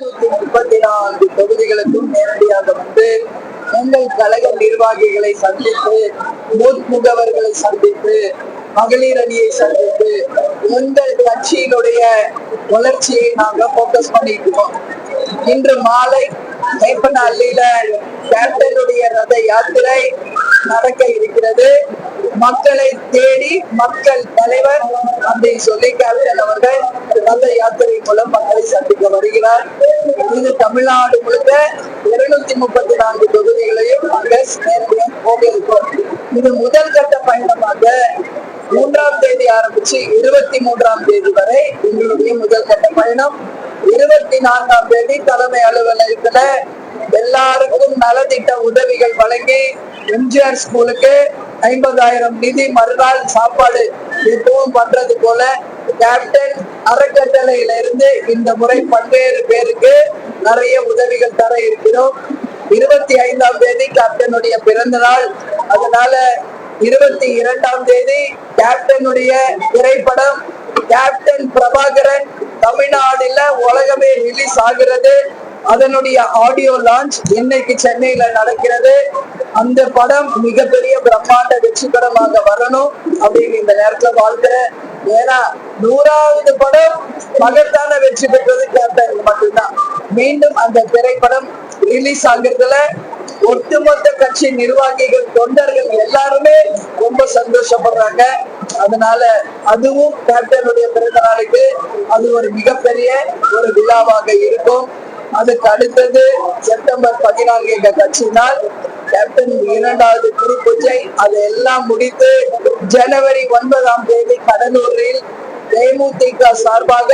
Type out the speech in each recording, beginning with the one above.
முப்பத்தி நான்கு தொகுதிகளுக்கும் நேரடியாக வந்து உங்கள் கழக நிர்வாகிகளை சந்தித்து மூத் முகவர்களை சந்தித்து மகளிர் அணியை சந்தித்து உங்கள் கட்சியினுடைய வளர்ச்சியை நாங்க போக்கஸ் பண்ணிட்டு இன்று மாலை வேப்பனஹள்ளியில கேப்டனுடைய ரத யாத்திரை நடக்க இருக்கிறது. மக்களை தேடி மக்கள் தலைவர் அப்படின்னு சொல்லி கேப்டன் அவர்கள் ரத யாத்திரை மூலம் மக்களை சந்திக்க வருகிறார். இது தமிழ்நாடு முழுக்க இருநூத்தி முப்பத்தி நான்கு தொகுதிகளையும் நாங்கள் நேரடியாக போக இது முதல் கட்ட பயணமாக மூன்றாம் தேதி ஆரம்பிச்சு இருபத்தி மூன்றாம் தேதி வரை எங்களுடைய முதல் கட்ட பயணம். இருபத்தி நான்காம் தேதி தலைமை அலுவலகத்துல எல்லாருக்கும் நலத்திட்ட உதவிகள் வழங்கி எம்ஜிஆர் ஸ்கூலுக்கு ஐம்பதாயிரம் நிதி மறுநாள் சாப்பாடு எப்பவும் பண்றது போல கேப்டன் அறக்கட்டளையில இருந்து இந்த முறை பல்வேறு பேருக்கு நிறைய உதவிகள் தர இருக்கிறோம். இருபத்தி ஐந்தாம் தேதி கேப்டனுடைய பிறந்த நாள் அதனால இருபத்தி இரண்டாம் தேதி கேப்டனுடைய திரைப்படம் கேப்டன் பிரபாகரன் தமிழ்நாடுல உலகமே ரிலீஸ் ஆகிறது. அதனுடைய ஆடியோ லான்ச் இன்னைக்கு சென்னையில நடக்கிறது. அந்த படம் மிகப்பெரிய பிரம்மாண்ட வெற்றி படமாக வரணும் அப்படின்னு இந்த நேரத்துல வாழ்க்கிறேன் ஏன்னா நூறாவது படம் மகத்தான வெற்றி பெற்றது கேப்டன் மட்டும்தான். மீண்டும் அந்த திரைப்படம் ரிலீஸ் ஆகுறதுல ஒட்டுமொத்த கட்சி நிர்வாகிகள் தொண்டர்கள் எல்லாருமே ரொம்ப சந்தோஷப்படுறாங்க. அதனால அதுவும் கேப்டனுடைய பிறந்த நாளுக்கு அது ஒரு மிகப்பெரிய ஒரு விழாவாக இருக்கும். அதுக்கு அடுத்தது செப்டம்பர் பதினான்கு எங்க கட்சியினால் கேப்டன் இரண்டாவது குரு அதை எல்லாம் முடித்து ஜனவரி ஒன்பதாம் தேதி கடலூரில் தேமுதிக சார்பாக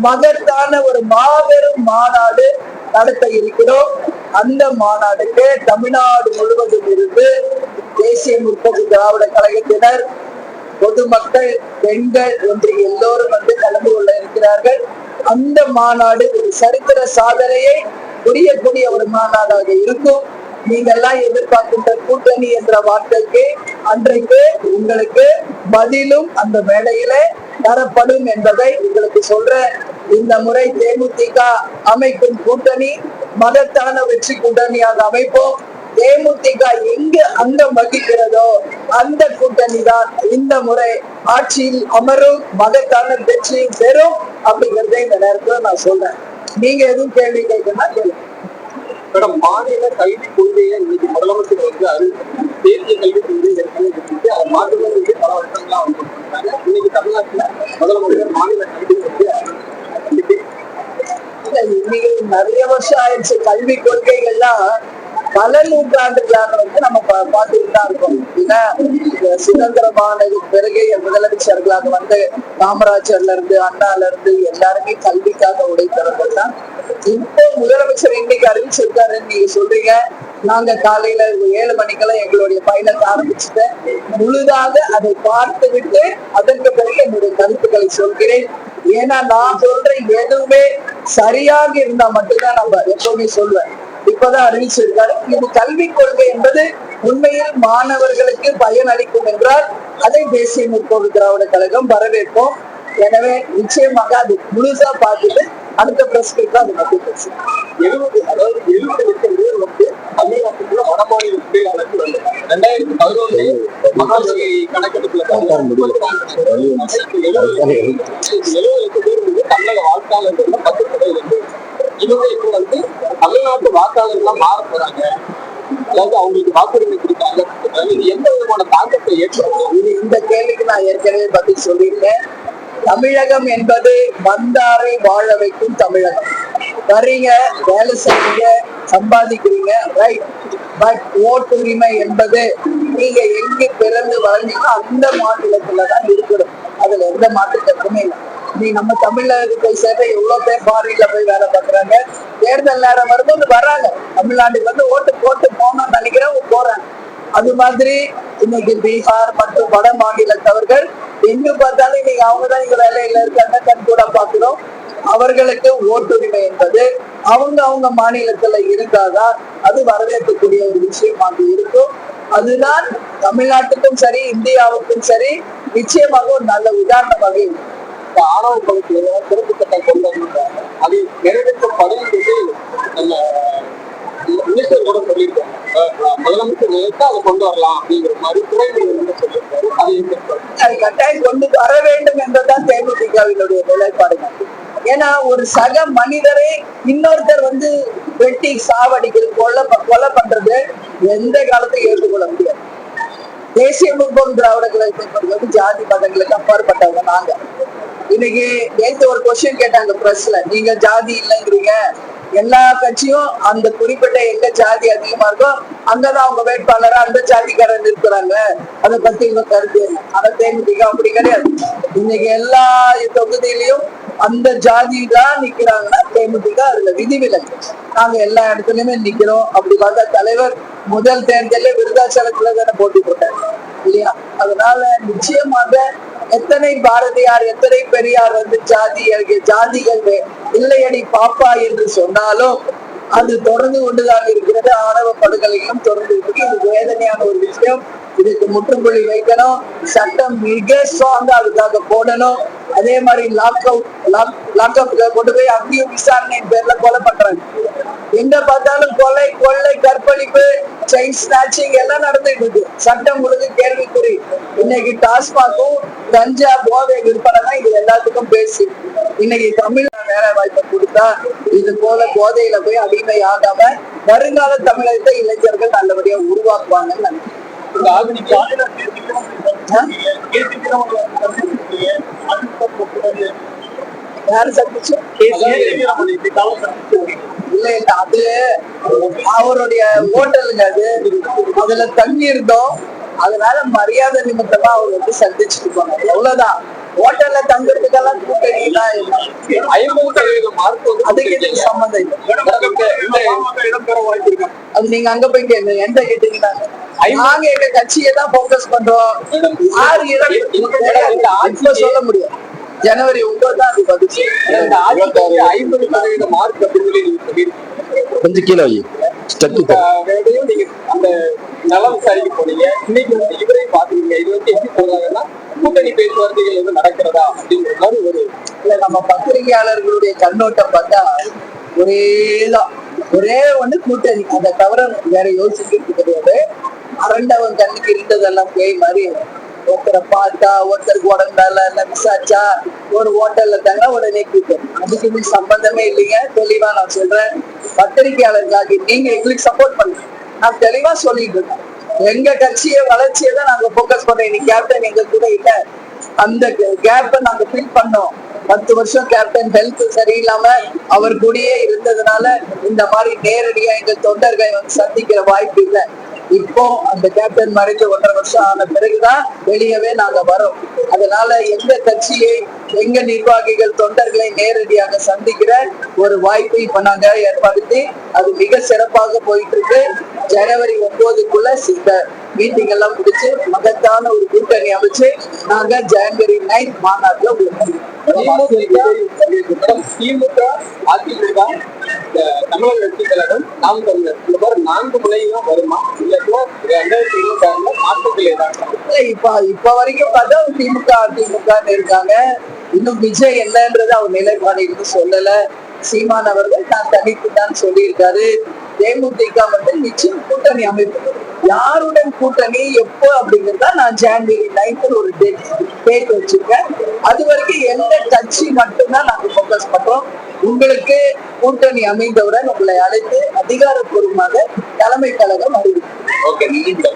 மகத்தான ஒரு மாபெரும் மாநாடு நடத்த இருக்கிறோம். அந்த மாநாடுக்கு தமிழ்நாடு முழுவதும் இருந்து தேசிய முற்போக்கு திராவிட கழகத்தினர் பொதுமக்கள் பெண்கள் என்று எல்லோரும் வந்து கலந்து கொள்ள இருக்கிறார்கள். அந்த மாநாடு சரித்திர சாதனையை புரியக்கூடிய ஒரு மாநாடாக இருக்கும். நீங்கெல்லாம் எதிர்பார்க்கின்ற கூட்டணி என்ற வார்த்தைக்கு அன்றைக்கு உங்களுக்கு பதிலும் அந்த மேடையில தரப்படும் என்பதை உங்களுக்கு சொல்றேன். இந்த முறை தேமுதிக அமைக்கும் கூட்டணி மதத்தான வெற்றி கூட்டணியாக அமைப்போம். தேமுதிக எங்கு அங்கம் வகிக்கிறதோ அந்த கூட்டணி தான் இந்த முறை ஆட்சியில் அமரும் மகத்தான வெற்றியும் பெறும் அப்படிங்கறத இந்த நேரத்துல நான் சொல்றேன். நீங்க எதுவும் கேள்வி கேட்கணும்னா கேளுங்க. மேடம் மாநில கல்வி கொள்கையை இன்னைக்கு முதலமைச்சர் வந்து அறிவிச்சிருக்காங்க தேசிய கல்வி கொள்கை ஏற்கனவே இருக்கு அதை வந்து பல வருஷங்களா அவங்க கொடுத்திருக்காங்க. இன்னைக்கு தமிழ்நாட்டுல முதலமைச்சர் மாநில கல்வி கொள்கை இன்னைக்கு நிறைய வருஷம் ஆயிடுச்சு. கல்வி கொள்கைகள்லாம் பல நூற்றாண்டுகளாக வந்து நம்ம பா- பார்த்துட்டு தான் இருக்கோம். ஏன்னா சுதந்திரமானது பிறகு முதலமைச்சர்களாக வந்து காமராஜர்ல இருந்து அண்ணால இருந்து எல்லாருமே கல்விக்காக உழைத்தவர்கள் தான். இப்போ முதலமைச்சர் இன்னைக்கு அறிவிச்சிருக்காருன்னு நீங்க சொல்றீங்க. நாங்க காலையில ஏழு மணிக்கெல்லாம் எங்களுடைய பயணத்தை ஆரம்பிச்சுட்டேன். முழுதாக அதை பார்த்து விட்டு அதற்கு பிறகு என்னுடைய கருத்துக்களை சொல்கிறேன். ஏன்னா நான் சொல்ற எதுவுமே சரியாக இருந்தா மட்டும்தான் நம்ம எப்பவுமே சொல்வேன். இப்பதான் அறிவிச்சிருக்காரு இது கல்விக் கொள்கை என்பது உண்மையில் மாணவர்களுக்கு பயன் அளிக்கும் என்றால் அதை தேசிய முற்போக்கு திராவிட கழகம் வரவேற்போம். எனவே நிச்சயமாக அது முழுசா பார்த்துட்டு அடுத்த பிரஸ் அதை பத்தி பேசுவோம். எழுபது அதாவது எழுபது லட்சம் பேர் வந்து தமிழ்நாட்டுக்குள்ள வடமாநில தொழிலாளர்கள் வந்து ரெண்டாயிரத்தி பதினொன்று மகாஜி கணக்கெடுப்புல எழுபது லட்சம் பேர் வந்து தமிழக வாக்காளர்கள் பத்து சதவீதம். இவங்க இப்போ வந்து தமிழ்நாட்டு வாக்காளர்களா மாற போறாங்க. அதாவது அவங்களுக்கு வாக்குரிமை கொடுத்தாங்க இது எந்த விதமான தாக்கத்தை ஏற்படுத்தும் இது இந்த கேள்விக்கு நான் ஏற்கனவே பதில் சொல்லியிருக்கேன். தமிழகம் என்பது வந்தாரை வாழ வைக்கும் தமிழகம். வரீங்க வேலை செய்றீங்க சம்பாதிக்கிறீங்க ரைட் பட் ஓட்டுரிமை என்பது நீங்க எங்க பிறந்து வளர்ந்தீங்களோ அந்த மாநிலத்துல தான் இருக்கணும் அதுல எந்த மாற்று கருத்துமே இல்லை. நீ நம்ம தமிழ்ல போய் சேர்ந்த எவ்வளவு பேர் ஃபாரின்ல போய் வேலை பாக்குறாங்க தேர்தல் நேரம் வரும்போது வராங்க. தமிழ்நாட்டுக்கு வந்து ஓட்டு போட்டு போகணும்னு நினைக்கிறேன் போறாங்க. அது மாதிரி இன்னைக்கு பீகார் மற்றும் வட மாநிலத்தவர்கள் எங்க பார்த்தாலும் இன்னைக்கு அவங்கதான் இங்க வேலையில இருக்காங்க கண் கூட பாக்குறோம் அவர்களுக்கு ஓட்டுரிமை என்பது அவங்க அவங்க மாநிலத்துல இருந்தாதான் அது வரவேற்கக்கூடிய ஒரு விஷயமாக இருக்கும். அதுதான் தமிழ்நாட்டுக்கும் சரி இந்தியாவுக்கும் சரி நிச்சயமாக ஒரு நல்ல உதாரணமாக இந்த ஆணவ பகுதியில் திருப்பத்தை கொண்டு அதை நிறைவேற்றும் பதவி வந்து நம்ம மினிஸ்டர் கூட சொல்லியிருக்காங்க. முதலமைச்சர் நினைத்து அதை கொண்டு வரலாம் அப்படிங்கிற மாதிரி துறைமுறை வந்து சொல்லியிருக்காரு. அதை கட்டாயம் கொண்டு வர வேண்டும் என்றுதான் தேமுதிகவினுடைய நிலைப்பாடு. ஏன்னா ஒரு சக மனிதரை இன்னொருத்தர் வந்து வெட்டி சாவடிக்கிறது கொலை கொலை பண்றது எந்த காலத்தையும் ஏற்றுக்கொள்ள முடியாது. தேசிய முற்போக்கு திராவிட கழகத்தை வந்து ஜாதி மதங்களுக்கு அப்பாற்பட்டவங்க நாங்க. இன்னைக்கு நேத்து ஒரு கொஸ்டின் கேட்டாங்க பிரஸ்ல நீங்க ஜாதி இல்லைங்கிறீங்க. எல்லா கட்சியும் அந்த குறிப்பிட்ட எங்க ஜாதி அதிகமா இருக்கோ அங்கதான் அவங்க வேட்பாளரா அந்த ஜாதிக்காரன் இருக்கிறாங்க அதை பத்தி இவங்க கருத்து அதை ஆனா தேமுதிக அப்படி கிடையாது. இன்னைக்கு எல்லா தொகுதியிலையும் அந்த ஜாதி தான் நிக்கிறாங்கன்னா தேமுதிக அதுல விதிவிலக்கு. நாங்க எல்லா இடத்துலயுமே நிக்கிறோம். அப்படி பார்த்தா தலைவர் முதல் தேர்தலே விருதாச்சலத்துல தானே போட்டி போட்டாங்க இல்லையா? அதனால நிச்சயமாக எத்தனை பாரதியார் எத்தனை பெரியார் வந்து ஜாதி ஜாதிகள் இல்லையடி பாப்பா என்று சொன்னாலும் அது தொடர்ந்து கொண்டுதான் இருக்கிறது. ஆணவ படுகொலைகளும் தொடர்ந்து இருக்கு இது வேதனையான ஒரு விஷயம். இதுக்கு முற்றுப்புள்ளி வைக்கணும். சட்டம் மிக ஸ்ட்ராங்கா அதுக்காக போடணும். அதே மாதிரி லாக் அவுட் லாக் அவுட்ல கொண்டு போய் அங்கேயும் விசாரணையின் பேர்ல கொலை பண்றாங்க. எங்க பார்த்தாலும் கொலை கொள்ளை கற்பழிப்பு செயின் ஸ்நாச்சிங் எல்லாம் நடந்துட்டு இருக்கு. சட்டம் முழுது கேள்விக்குறி. இன்னைக்கு டாஸ்மாக்கும் கஞ்சா போதை விற்பனை தான் இது எல்லாத்துக்கும் பேசு இன்னைக்கு தமிழ் வேலை வாய்ப்பை கொடுத்தா இது போல கோதையில போய் அடிமை ஆகாம வருங்கால தமிழகத்தை இளைஞர்கள் நல்லபடியா உருவாக்குவாங்கன்னு நினைக்கிறேன். யாரு சந்திச்சு? இல்ல அது அவருடைய ஹோட்டலுங்க அது. அதுல தங்கி இருந்தோம் அதனால மரியாதை நிமித்தமா அவர் வந்து சந்திச்சுட்டு போனாங்க அவ்வளவுதான். ஹோட்டல்ல தங்குறதுக்கெல்லாம் கூட்டணி அதுக்கு சம்மந்தம் இல்லை. அது நீங்க அங்க போய் கேளுங்க. எந்த கேட்டீங்கன்னா. நாங்க எங்க கட்சியை தான் போக்கஸ் பண்றோம். யாரு இப்ப சொல்ல முடியும்? ஜனவரி ஒன்பது தான் அது இந்த ஆதிக்கத்துக்கு ஐம்பது சதவீத மார்க் அப்படின்னு சொல்லி நீங்க சொல்லியிருக்கீங்க கொஞ்சம் கீழே வை. வேலையும் நீங்க அந்த நலம் விசாரிக்க போனீங்க. இன்னைக்கு வந்து இவரையும் பாத்துக்கீங்க இது வந்து எப்படி சொல்றாங்கன்னா கூட்டணி பேச்சுவார்த்தைகள் எதுவும் நடக்கிறதா அப்படிங்கிற மாதிரி ஒரு இல்ல நம்ம பத்திரிகையாளர்களுடைய கண்ணோட்டம் பார்த்தா ஒரேதான் ஒரே ஒண்ணு கூட்டணி. அதை தவிர வேற யோசிக்கிறது கிடையாது. அரண்டவன் கண்ணுக்கு இருந்ததெல்லாம் பேய் மாதிரி ஒருத்தரை பார்த்தா ஒருத்தருக்கு உடம்பு நல்லா விசாரிச்சா ஒரு ஹோட்டல்ல தங்க உடனே கூட்டம் அதுக்கு இதுக்கு சம்பந்தமே இல்லைங்க. தெளிவா நான் சொல்றேன். பத்திரிகையாளர்களுக்காக நீங்க எங்களுக்கு சப்போர்ட் பண்ணுங்க. நான் தெளிவா சொல்லிட்டு இருக்கேன். எங்க கட்சியை வளர்ச்சியை தான் நாங்க போக்கஸ் பண்றோம். இன்னைக்கு கேப்டன் எங்க கூட இல்ல. அந்த கேப்பை நாங்க ஃபில் பண்ணோம். பத்து வருஷம் கேப்டன் ஹெல்த் சரியில்லாம அவர் கூடயே இருந்ததுனால இந்த மாதிரி நேரடியா எங்க தொண்டர்களை வந்து சந்திக்கிற வாய்ப்பு இல்லை. இப்போ அந்த கேப்டன் மறைஞ்சு ஒன்றரை வருஷம் ஆன பிறகுதான் வெளியவே நாங்க வரோம். அதனால எந்த கட்சியை எங்க நிர்வாகிகள் தொண்டர்களை நேரடியாக சந்திக்கிற ஒரு வாய்ப்பை இப்ப நாங்க ஏற்படுத்தி அது மிக சிறப்பாக போயிட்டு இருக்கு. ஜனவரி ஒன்பதுக்குள்ள சித்தர் மீட்டிங் எல்லாம் முடிச்சு மகத்தான ஒரு கூட்டணி அமைச்சு நாங்க ஜனவரி நைன்த் மாநாட்டுல திமுக அதிமுக தமிழக வெற்றி கழகம் நாம் தமிழர் இந்த மாதிரி நான்கு முனையும் வருமா? இல்லைன்னா ரெண்டாயிரத்தி இருபத்தி ஆறுல இல்ல, இப்ப இப்ப வரைக்கும் பார்த்தா திமுக அதிமுக இருக்காங்க. இன்னும் விஜய் என்னன்றது அவர் நிலைப்பாடு இன்னும் சொல்லல. சீமான் அவர்கள் நான் தனித்து தான் சொல்லியிருக்காரு. தேமுதிக வந்து நிச்சயம் கூட்டணி அமைப்பு யாருடன் கூட்டணி எப்போ அப்படிங்கிறதா நான் ஜான்வரி நைன்த் ஒரு டேட் டேட் வச்சிருக்கேன். அது வரைக்கும் எந்த கட்சி மட்டும்தான் நாங்க ஃபோக்கஸ் பண்றோம். உங்களுக்கு கூட்டணி அமைந்தவுடன் உங்களை அழைத்து அதிகாரப்பூர்வமாக தலைமை கழகம் அறிவிக்கும். ஓகே நீங்க